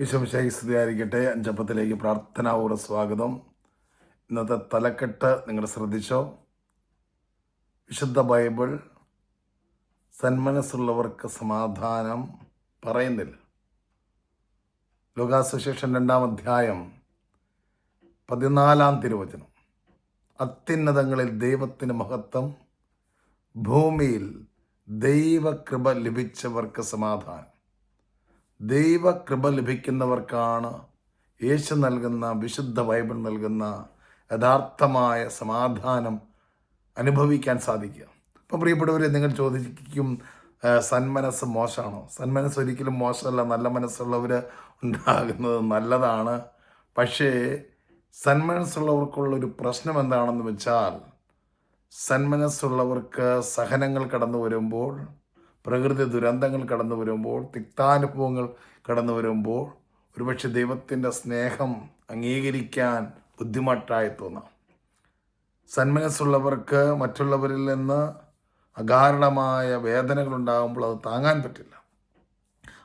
വിശ്വമിശായി സ്തുതിയായിരിക്കട്ടെ. അഞ്ചപ്പത്തിലേക്ക് പ്രാർത്ഥനാപൂർവ സ്വാഗതം. ഇന്നത്തെ തലക്കെട്ട് നിങ്ങൾ ശ്രദ്ധിച്ചോ? വിശുദ്ധ ബൈബിൾ സന്മനസ്സുള്ളവർക്ക് സമാധാനം പറയുന്നില്ല. ലോകാസുശേഷൻ രണ്ടാം അധ്യായം പതിനാലാം തിരുവചനം. അത്യുന്നതങ്ങളിൽ ദൈവത്തിന് മഹത്വം ഭൂമിയിൽ ദൈവകൃപ ലഭിച്ചവർക്ക് സമാധാനം. ദൈവകൃപ ലഭിക്കുന്നവർക്കാണ് യേശു നൽകുന്ന വിശുദ്ധ ബൈബിൾ നൽകുന്ന യഥാർത്ഥമായ സമാധാനം അനുഭവിക്കാൻ സാധിക്കുക. അപ്പം പ്രിയപ്പെട്ടവരെ നിങ്ങൾ ചോദിക്കും സന്മനസ് മോശമാണോ? സന്മനസ് ഒരിക്കലും മോശമല്ല നല്ല മനസ്സുള്ളവർ ഉണ്ടാകുന്നത് നല്ലതാണ്. പക്ഷേ സന്മനസ്സുള്ളവർക്കുള്ളൊരു പ്രശ്നം എന്താണെന്ന് വെച്ചാൽ സന്മനസ്സുള്ളവർക്ക് സഹനങ്ങൾ കടന്നു വരുമ്പോൾ പ്രകൃതി ദുരന്തങ്ങൾ കടന്നു വരുമ്പോൾ തിക്താനുഭവങ്ങൾ കടന്നു വരുമ്പോൾ ഒരുപക്ഷെ ദൈവത്തിന്റെ സ്നേഹം അംഗീകരിക്കാൻ ബുദ്ധിമുട്ടായി തോന്നാം. സന്മനസ്സുള്ളവർക്ക് മറ്റുള്ളവരിൽ നിന്ന് അകാരണമായ വേദനകൾ ഉണ്ടാകുമ്പോൾ അത് താങ്ങാൻ പറ്റില്ല.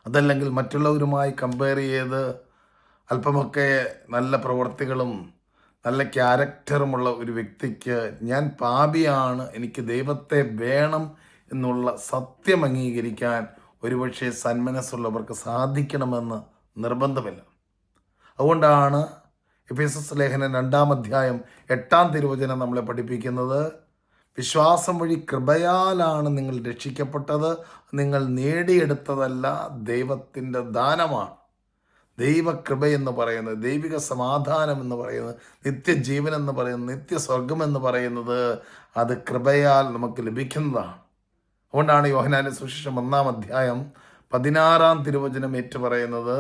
അതല്ലെങ്കിൽ മറ്റുള്ളവരുമായി കമ്പയർ ചെയ്ത് അല്പമൊക്കെ നല്ല പ്രവൃത്തികളും നല്ല ക്യാരക്ടറുമുള്ള ഒരു വ്യക്തിക്ക് ഞാൻ പാപിയാണ് എനിക്ക് ദൈവത്തെ വേണം എന്നുള്ള സത്യം അംഗീകരിക്കാൻ ഒരുപക്ഷെ സന്മനസ്സുള്ളവർക്ക് സാധിക്കണമെന്ന് നിർബന്ധമില്ല. അതുകൊണ്ടാണ് എഫേസസ് ലേഖനം രണ്ടാം അധ്യായം എട്ടാം തിരുവചനം നമ്മളെ പഠിപ്പിക്കുന്നത്. വിശ്വാസം വഴി കൃപയാലാണ് നിങ്ങൾ രക്ഷിക്കപ്പെട്ടത്. നിങ്ങൾ നേടിയെടുത്തതല്ല ദൈവത്തിന്റെ ദാനമാണ്. ദൈവകൃപ എന്ന് പറയുന്നത് ദൈവിക സമാധാനം എന്ന് പറയുന്നത് നിത്യജീവൻ എന്ന് പറയുന്നത് നിത്യസ്വർഗം എന്ന് പറയുന്നത് അത് കൃപയാൽ നമുക്ക് ലഭിക്കുന്നതാണ്. അതുകൊണ്ടാണ് യോഹനാന്റെ സുശേഷം ഒന്നാം അധ്യായം പതിനാറാം തിരുവചനം ഏറ്റുപറയുന്നത്.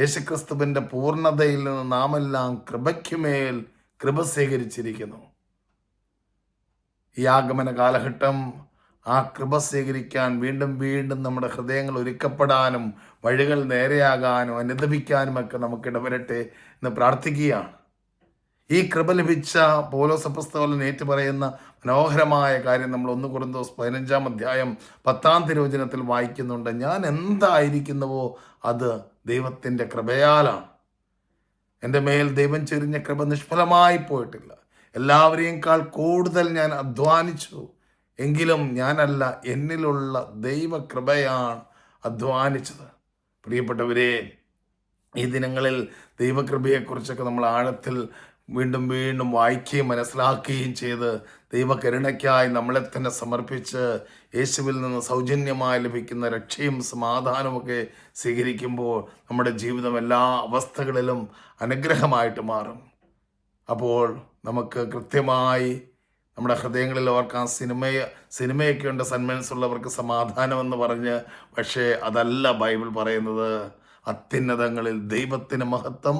യേശുക്രിസ്തുവിന്റെ പൂർണതയിൽ നിന്ന് നാമെല്ലാം കൃപയ്ക്കുമേൽ കൃപ സ്വീകരിച്ചിരിക്കുന്നു. ഈ ആഗമന കാലഘട്ടം ആ കൃപ സ്വീകരിക്കാൻ വീണ്ടും വീണ്ടും നമ്മുടെ ഹൃദയങ്ങൾ ഒരുക്കപ്പെടാനും വഴികൾ നേരെയാകാനും അനുദപിക്കാനും ഒക്കെ നമുക്ക് ഇടവരട്ടെ എന്ന് പ്രാർത്ഥിക്കുകയാണ്. ഈ കൃപ ലഭിച്ച പോലോസ പുസ്തകം ഏറ്റു പറയുന്ന മനോഹരമായ കാര്യം നമ്മൾ ഒന്ന് കുറുന്തോസ് പതിനഞ്ചാം അധ്യായം പത്താം തിരുവചനത്തിൽ വായിക്കുന്നുണ്ട്. ഞാൻ എന്തായിരിക്കുന്നുവോ അത് ദൈവത്തിന്റെ കൃപയാലാണ്. എന്റെ മേൽ ദൈവം ചൊരിഞ്ഞ കൃപ നിഷ്ഫലമായി പോയിട്ടില്ല. എല്ലാവരെയുംക്കാൾ കൂടുതൽ ഞാൻ അധ്വാനിച്ചു. എങ്കിലും ഞാനല്ല എന്നിലുള്ള ദൈവകൃപയാണ് അധ്വാനിച്ചത്. പ്രിയപ്പെട്ടവരെ ഈ ദിനങ്ങളിൽ ദൈവകൃപയെക്കുറിച്ചൊക്കെ നമ്മൾ ആഴത്തിൽ വീണ്ടും വീണ്ടും വായിക്കുകയും മനസ്സിലാക്കുകയും ചെയ്ത് ദൈവകരുണയ്ക്കായി നമ്മളെ തന്നെ സമർപ്പിച്ച് യേശുവിൽ നിന്ന് സൗജന്യമായി ലഭിക്കുന്ന രക്ഷയും സമാധാനമൊക്കെ സ്വീകരിക്കുമ്പോൾ നമ്മുടെ ജീവിതം എല്ലാ അവസ്ഥകളിലും അനുഗ്രഹമായിട്ട് മാറും. അപ്പോൾ നമുക്ക് കൃത്യമായി നമ്മുടെ ഹൃദയങ്ങളിൽ ഓർക്കാൻ സിനിമയെ സിനിമയൊക്കെ ഉണ്ട് സന്മനസ്സുള്ളവർക്ക് ഉള്ളവർക്ക് എന്ന് പറഞ്ഞ്. പക്ഷേ അതല്ല ബൈബിൾ പറയുന്നത്. അത്യുന്നതങ്ങളിൽ ദൈവത്തിന് മഹത്വം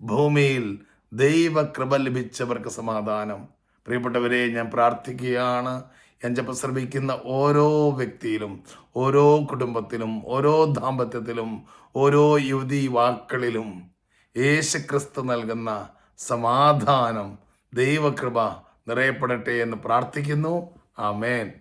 ഭൂമിയിൽ ദൈവകൃപ ലഭിച്ചവർക്ക് സമാധാനം. പ്രിയപ്പെട്ടവരെ ഞാൻ പ്രാർത്ഥിക്കുകയാണ്. എന്റെ ശ്രമിക്കുന്ന ഓരോ വ്യക്തിയിലും ഓരോ കുടുംബത്തിലും ഓരോ ദാമ്പത്യത്തിലും ഓരോ യുവതി വാക്കളിലും യേശുക്രിസ്തു നൽകുന്ന സമാധാനം ദൈവകൃപ നിറയപ്പെടട്ടെ എന്ന് പ്രാർത്ഥിക്കുന്നു. ആമേൻ.